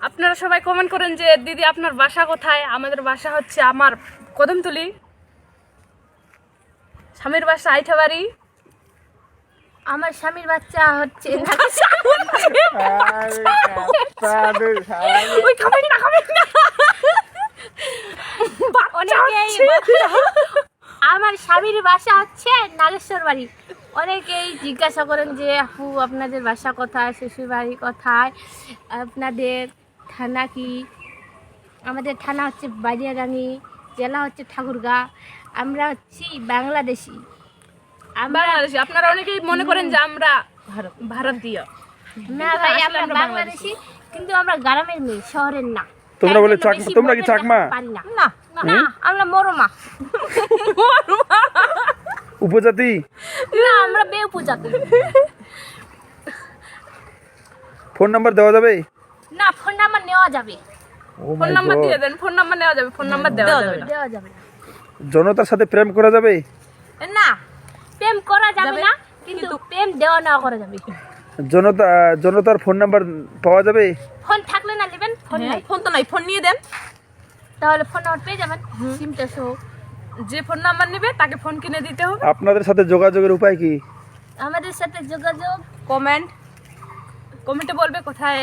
আপনারা সবাই কমেন্ট করেন যে দিদি আপনার বাসা কোথায়? আমাদের বাসা হচ্ছে আমার কদমতলি। স্বামীর বাসা আইঠাবাড়ি আমার স্বামীর বাচ্চা হচ্ছে আমার স্বামীর বাসা হচ্ছে নাগেশ্বর বাড়ি। অনেকেই জিজ্ঞাসা করেন যে আপু আপনাদের বাসা কোথায়? শ্বশুর বাড়ি কোথায়? আপনাদের থানা কি? আমাদের থানা হচ্ছে বাজিয়ারানি জেলা হচ্ছে ঠাকুরগা। আমরা হচ্ছি বাংলাদেশি। আমরা বাংলাদেশি। আপনারা অনেকেই মনে করেন যে আমরা ভারতীয়। না ভাই আমরা বাংলাদেশি। কিন্তু আমরা গ্রামের মেয়ে শহরের না। তোমরা বলে তাই চাক- তোমরা কি চাকমা? না। না। আমরা মরমা। উপজাতি? না আমরা বেউপজাতি। ফোন নাম্বার দেওয়া যাবে? না ফোন নাম্বার নেওয়া যাবে। ফোন নাম্বার দিয়ে দেন ফোন নাম্বার নেওয়া যাবে ফোন নাম্বার দেওয়া যাবে না। দেওয়া যাবে না। জনতার সাথে প্রেম করা যাবে? না প্রেম করা যাবে না কিন্তু প্রেম দেওয়া নেওয়া করা যাবে। জনতা জনতার ফোন নাম্বার পাওয়া যাবে? ফোন থাকলে না নেবেন ফোন নাই। ফোন তো নাই ফোন নিয়ে দেন। তাহলে ফোন নাম্বার পেয়ে যাবেন। সিমটা সহ যে ফোন নাম্বার নেবে তাকে ফোন কিনে দিতে হবে। আপনাদের সাথে যোগাযোগের উপায় কি? আমাদের সাথে যোগাযোগ কমেন্ট কমেন্টে বলবে কোথায়।